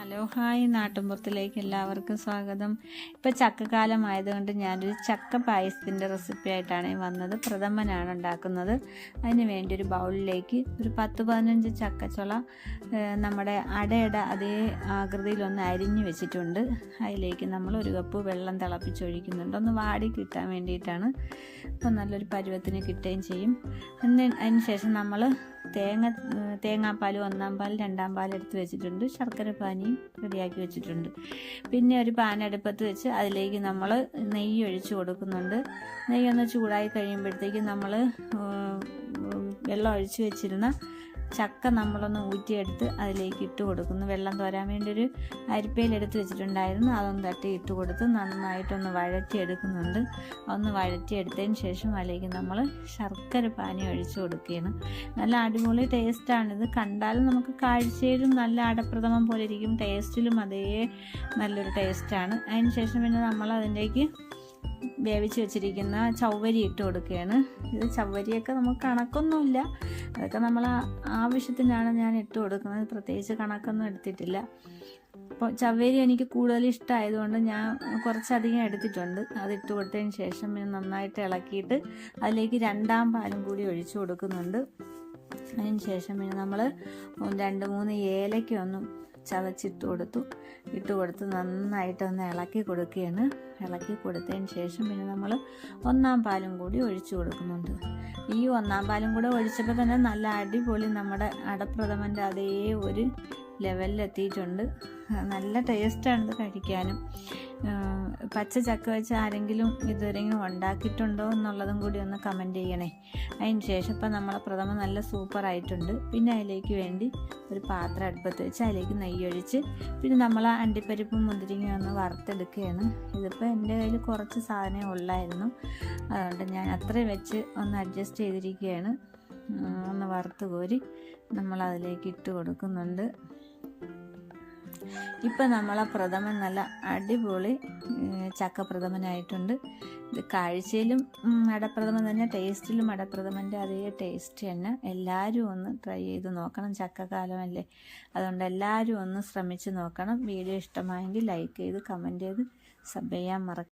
Hello hi. നാട്ടുമ്പുറത്തിലേക്ക് എല്ലാവർക്കും സ്വാഗതം. ഇപ്പോൾ ചക്കക്കാലം ആയതുകൊണ്ട് ഞാനൊരു ചക്ക പായസത്തിന്റെ റെസിപ്പി ആയിട്ടാണ് വന്നത്. പ്രഥമനാണ് ഉണ്ടാക്കുന്നത്. അതിന് വേണ്ടി ഒരു ബൗളിലേക്ക് ഒരു പത്ത് പതിനഞ്ച് ചക്കച്ചുള നമ്മുടെ അടയുടെ അതേ ആകൃതിയിലൊന്ന് അരിഞ്ഞു വെച്ചിട്ടുണ്ട്. അതിലേക്ക് നമ്മൾ ഒരു കപ്പ് വെള്ളം തിളപ്പിച്ചൊഴിക്കുന്നുണ്ട്. ഒന്ന് വാടി കിട്ടാൻ വേണ്ടിയിട്ടാണ്. അപ്പോൾ നല്ലൊരു പരുവത്തിന് കിട്ടുകയും ചെയ്യും. അതിന് ശേഷം നമ്മൾ തേങ്ങ തേങ്ങാപ്പാൽ ഒന്നാം പാൽ രണ്ടാം പാൽ എടുത്ത് വെച്ചിട്ടുണ്ട്. ശർക്കര പാനിയും റെഡിയാക്കി വെച്ചിട്ടുണ്ട്. പിന്നെ ഒരു പാൻ അടുപ്പത്ത് വെച്ച് അതിലേക്ക് നമ്മൾ നെയ്യ് ഒഴിച്ചു കൊടുക്കുന്നുണ്ട്. നെയ്യൊന്ന് ചൂടായി കഴിയുമ്പോഴത്തേക്കും നമ്മൾ വെള്ളം ഒഴിച്ച് വെച്ചിരുന്ന ചക്ക നമ്മളൊന്ന് ഊറ്റിയെടുത്ത് അതിലേക്ക് ഇട്ട് കൊടുക്കുന്നു. വെള്ളം തോരാൻ വേണ്ടി ഒരു അരിപ്പയിൽ എടുത്ത് വെച്ചിട്ടുണ്ടായിരുന്നു. അതൊന്ന് തട്ടി ഇട്ട് കൊടുത്ത് നന്നായിട്ടൊന്ന് വഴറ്റിയെടുക്കുന്നുണ്ട്. ഒന്ന് വഴറ്റിയെടുത്തതിന് ശേഷം അതിലേക്ക് നമ്മൾ ശർക്കര പാനി ഒഴിച്ചു കൊടുക്കുകയാണ്. നല്ല അടിപൊളി ടേസ്റ്റാണിത് കണ്ടാലും നമുക്ക് കാഴ്ചയിലും നല്ല അടപ്രഥമം പോലെ ഇരിക്കും. ടേസ്റ്റിലും അതേ നല്ലൊരു ടേസ്റ്റാണ് അതിന് ശേഷം പിന്നെ നമ്മൾ അതിലേക്ക് വേവിച്ച് വെച്ചിരിക്കുന്ന ചവ്വരി ഇട്ട് കൊടുക്കുകയാണ്. ഇത് ചവ്വരിയൊക്കെ നമുക്ക് കണക്കൊന്നുമില്ല. അതൊക്കെ നമ്മൾ ആവശ്യത്തിനാണ് ഞാൻ ഇട്ട് കൊടുക്കുന്നത്. പ്രത്യേകിച്ച് കണക്കൊന്നും എടുത്തിട്ടില്ല. അപ്പോൾ ചവ്വരി എനിക്ക് കൂടുതൽ ഇഷ്ടമായതുകൊണ്ട് ഞാൻ കുറച്ചധികം എടുത്തിട്ടുണ്ട്. അത് ഇട്ട് കൊടുത്തതിന് ശേഷം നന്നായിട്ട് ഇളക്കിയിട്ട് അതിലേക്ക് രണ്ടാം പാലും കൂടി ഒഴിച്ചു കൊടുക്കുന്നുണ്ട്. അതിന് ശേഷം പിന്നെ നമ്മൾ രണ്ട് മൂന്ന് ഏലയ്ക്കൊന്നും ചതച്ചിട്ട് കൊടുത്തു. ഇട്ട് കൊടുത്ത് നന്നായിട്ട് ഒന്ന് ഇളക്കി കൊടുക്കുകയാണ്. ഇളക്കി കൊടുത്തതിന് ശേഷം പിന്നെ നമ്മൾ ഒന്നാം പാലും കൂടി ഒഴിച്ചു കൊടുക്കുന്നുണ്ട്. ഈ ഒന്നാം പാലും കൂടെ ഒഴിച്ചപ്പോൾ തന്നെ നല്ല അടിപൊളി നമ്മുടെ അടപ്രഥമന്റെ അതേ ഒരു ലെവലിലെത്തിയിട്ടുണ്ട് നല്ല ടേസ്റ്റാണ് ഇത് കഴിക്കാനും. പച്ച ചക്ക വെച്ച് ആരെങ്കിലും ഇതുവരെയും ഉണ്ടാക്കിയിട്ടുണ്ടോ എന്നുള്ളതും കൂടി ഒന്ന് കമന്റ് ചെയ്യണേ. അതിന് ശേഷം ഇപ്പം നമ്മളെ പ്രഥമ നല്ല സൂപ്പറായിട്ടുണ്ട് പിന്നെ അതിലേക്ക് വേണ്ടി ഒരു പാത്രം അടുപ്പത്ത് വെച്ച് അതിലേക്ക് നെയ്യൊഴിച്ച് പിന്നെ നമ്മൾ അണ്ടിപ്പരിപ്പും മുന്തിരിങ്ങയും ഒന്ന് വറുത്തെടുക്കുകയാണ്. ഇതിപ്പോൾ എന്റെ കയ്യിൽ കുറച്ച് സാധനമേ ഉള്ളായിരുന്നു. അതുകൊണ്ട് ഞാൻ അത്രയും വെച്ച് ഒന്ന് അഡ്ജസ്റ്റ് ചെയ്തിരിക്കുകയാണ്. ഒന്ന് വറുത്ത് കോരി നമ്മൾ അതിലേക്ക് ഇട്ട് കൊടുക്കുന്നുണ്ട്. ഇപ്പം നമ്മളെ പ്രഥമൻ നല്ല അടിപൊളി ചക്കപ്രഥമനായിട്ടുണ്ട്. ഇത് കാഴ്ചയിലും അടപ്രഥമൻ തന്നെ ടേസ്റ്റിലും അടപ്രഥമന്റെ അതേ ടേസ്റ്റ് തന്നെ. എല്ലാവരും ഒന്ന് ട്രൈ ചെയ്ത് നോക്കണം. ചക്കക്കാലമല്ലേ അതുകൊണ്ട് എല്ലാവരും ഒന്ന് ശ്രമിച്ച് നോക്കണം. വീഡിയോ ഇഷ്ടമായെങ്കിൽ ലൈക്ക് ചെയ്ത് കമന്റ് ചെയ്ത് സബ് ചെയ്യാൻ മറക്ക